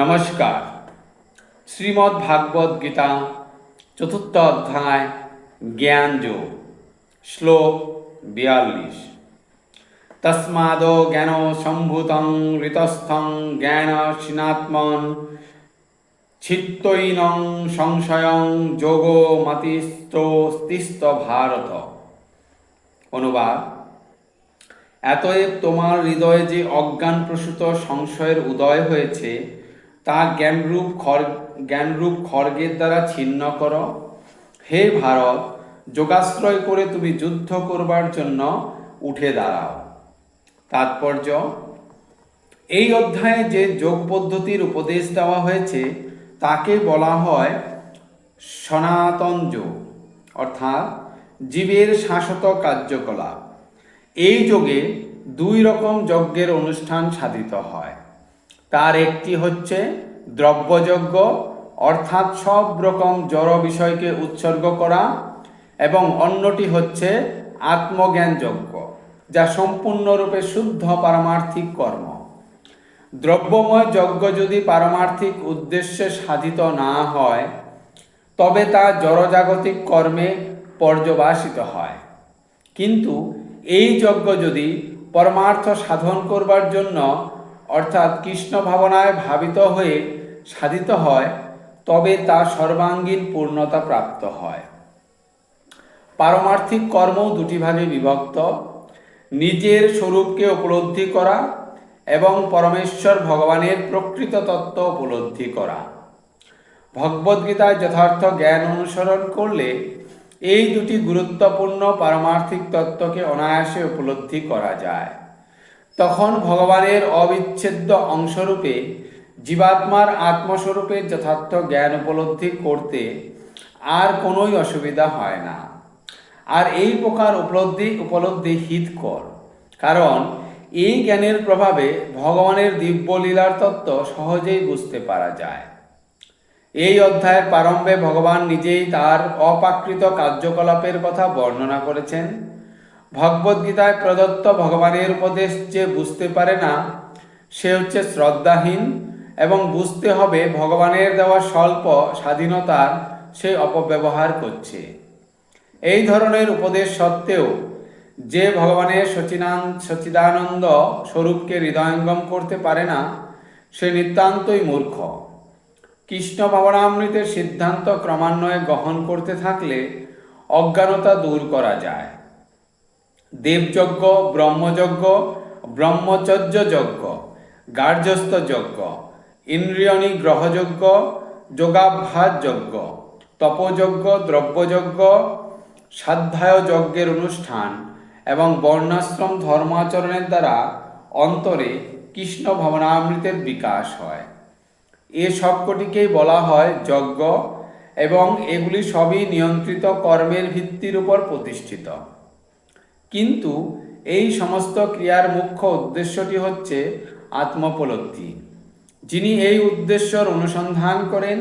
নমস্কার। শ্রীমদ্ ভাগবত গীতা চতুর্থ অধ্যায়, জ্ঞান যোগ, শ্লোক বিয়াল্লিশ। তস্মাদ জ্ঞান সম্ভূতং ঋতস্থং জ্ঞান সিনাত্মন ছিত্তৈনং সংশয়ং যোগ মতিস্তিস্ত ভারত। অনুবাদ, এতএব তোমার হৃদয়ে যে অজ্ঞান প্রসূত সংশয়ের উদয় হয়েছে তা জ্ঞানরূপ খর, জ্ঞানরূপ খড়গের দ্বারা ছিন্ন করো। হে ভারত, যোগাশ্রয় করে তুমি যুদ্ধ করবার জন্য উঠে দাঁড়াও। তাৎপর্য, এই অধ্যায়ে যে যোগ পদ্ধতির উপদেশ দেওয়া হয়েছে, তাকে বলা হয় সনাতন যোগ, অর্থাৎ জীবের শাশ্বত কার্যকলাপ। এই যোগে দুই রকম যজ্ঞের অনুষ্ঠান সাধিত হয়। তার একটি হচ্ছে দ্রব্যযজ্ঞ, অর্থাৎ সব রকম জড় বিষয়কে উৎসর্গ করা, এবং অন্যটি হচ্ছে আত্মজ্ঞান যজ্ঞ যা সম্পূর্ণরূপে শুদ্ধ পারমার্থিক কর্ম। দ্রব্যময় যজ্ঞ যদি পারমার্থিক উদ্দেশ্যে সাধিত না হয়, তবে তা জড়জাগতিক কর্মে পর্যবাসিত হয়। কিন্তু এই যজ্ঞ যদি পরমার্থ সাধন করবার জন্য অর্থাৎ কৃষ্ণ ভাবনায় ভাবিত হয়ে সাধিত হয়, তবে তা সর্বাঙ্গীন পূর্ণতা প্রাপ্ত হয়। পারমার্থিক কর্ম দুটি ভাগে বিভক্ত। নিজের স্বরূপকে উপলব্ধি করা এবং পরমেশ্বর ভগবানের প্রকৃত তত্ত্ব উপলব্ধি করা। ভগবদ্গীতায় যথার্থ জ্ঞান অনুসরণ করলে এই দুটি গুরুত্বপূর্ণ পারমার্থিক তত্ত্বকে অনায়াসে উপলব্ধি করা যায়। তখন ভগবানের অবিচ্ছেদ্য অংশরূপে, জীবাত্মার আত্মস্বরূপের যথার্থ জ্ঞান উপলব্ধি করতে আর কোনোই অসুবিধা হয় না। আর এই প্রকার উপলব্ধি উপলব্ধি হিতকর। কারণ এই জ্ঞানের প্রভাবে ভগবানের দিব্য লীলার তত্ত্ব সহজেই বুঝতে পারা যায়। এই অধ্যায়ের প্রারম্ভে ভগবান নিজেই তার অপাকৃত কার্যকলাপের কথা বর্ণনা করেছেন। ভগবদ্গীতায় প্রদত্ত ভগবানের উপদেশ যে বুঝতে পারে না, সে হচ্ছে শ্রদ্ধাহীন এবং বুঝতে হবে ভগবানের দেওয়া স্বল্প স্বাধীনতার সে অপব্যবহার করছে। এই ধরনের উপদেশ সত্ত্বেও যে ভগবানের সচিনান, সচিদানন্দ স্বরূপকে হৃদয়ঙ্গম করতে পারে না, সে নিতান্তই মূর্খ। কৃষ্ণ ভাবনামৃতের সিদ্ধান্ত ক্রমান্বয়ে গ্রহণ করতে থাকলে অজ্ঞানতা দূর করা যায়। দেবযজ্ঞ, ব্রহ্মযজ্ঞ ব্রহ্মচর্য যজ্ঞ গার্হস্থ যজ্ঞ ইন্দ্রিয়নী গ্রহযজ্ঞ যোগাভ্যাস যজ্ঞ তপযজ্ঞ, দ্রব্যযজ্ঞ সাধ্যায় যজ্ঞের অনুষ্ঠান এবং বর্ণাশ্রম ধর্মাচরণের দ্বারা অন্তরে কৃষ্ণ ভবনামৃতের বিকাশ হয়। এ সবকটিকেই বলা হয় যজ্ঞ এবং এগুলি সবই নিয়ন্ত্রিত কর্মের ভিত্তির উপর প্রতিষ্ঠিত। কিন্তু এই সমস্ত ক্রিয়ার মুখ্য উদ্দেশ্যটি হচ্ছে আত্মোপলব্ধি। যিনি এই উদ্দেশ্যর অনুসন্ধান করেন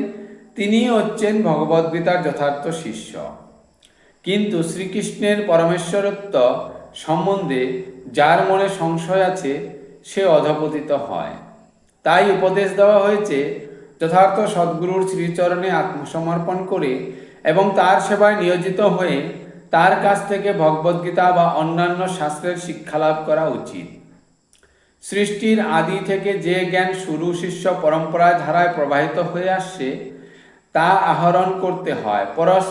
তিনি হচ্ছেন ভগবদ্গীতার যথার্থ শিষ্য। কিন্তু শ্রীকৃষ্ণের পরমেশ্বরত্ব সম্বন্ধে যার মনে সংশয় আছে, সে অধপতিত হয়। তাই উপদেশ দেওয়া হয়েছে, যথার্থ সদ্গুরুর শ্রীচরণে আত্মসমর্পণ করে এবং তার সেবায় নিয়োজিত হয়ে তার কাছ থেকে ভগবদ্গীতা বা অন্যান্য শাস্ত্রের শিক্ষালাভ করা উচিত। সৃষ্টির আদি থেকে যে জ্ঞান শুরু শিষ্য পরম্পরায় ধারায় প্রবাহিত হয়ে আসছে তা আহরণ করতে হয় পরশ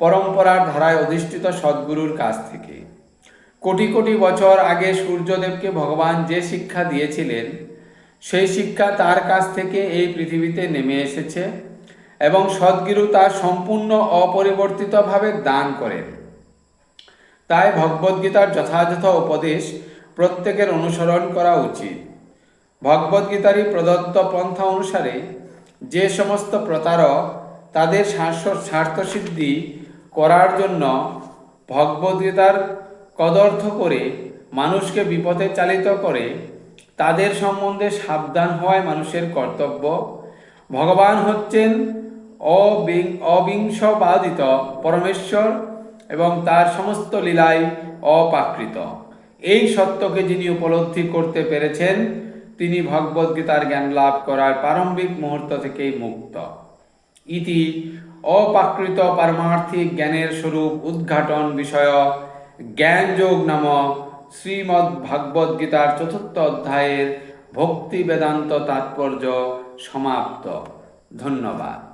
পরম্পরার ধারায় অধিষ্ঠিত সদ্গুরুর কাছ থেকে। কোটি কোটি বছর আগে সূর্যদেবকে ভগবান যে শিক্ষা দিয়েছিলেন, সেই শিক্ষা তার কাছ থেকে এই পৃথিবীতে নেমে এসেছে এবং সদ্গুরু তা সম্পূর্ণ অপরিবর্তিতভাবে দান করেন। তাই ভগবদ্গীতার যথাযথ উপদেশ প্রত্যেকের অনুসরণ করা উচিত। ভগবদ্গীতারই প্রদত্ত পন্থা অনুসারে যে সমস্ত প্রতারক তাদের স্বার্থসিদ্ধি করার জন্য ভগবদ্গীতার কদর্থ করে মানুষকে বিপথে চালিত করে তাদের সম্বন্ধে সাবধান হওয়াই মানুষের কর্তব্য। ভগবান হচ্ছেন অবিং, অবিংশবাদিত পরমেশ্বর। এবং তার সমস্ত লীলাই অপাকৃত। এই সত্যকে যিনি উপলব্ধি করতে পেরেছেন, তিনি ভগবদ্গীতার জ্ঞান লাভ করার প্রারম্ভিক মুহূর্ত থেকেই মুক্ত। ইতি অপ্রাকৃত পারমার্থিক জ্ঞানের স্বরূপ উদ্ঘাটন বিষয়ক জ্ঞানযোগ নামক শ্রীমদ্ ভাগবত গীতার চতুর্থ অধ্যায়ের ভক্তি বেদান্ত তাৎপর্য সমাপ্ত। ধন্যবাদ।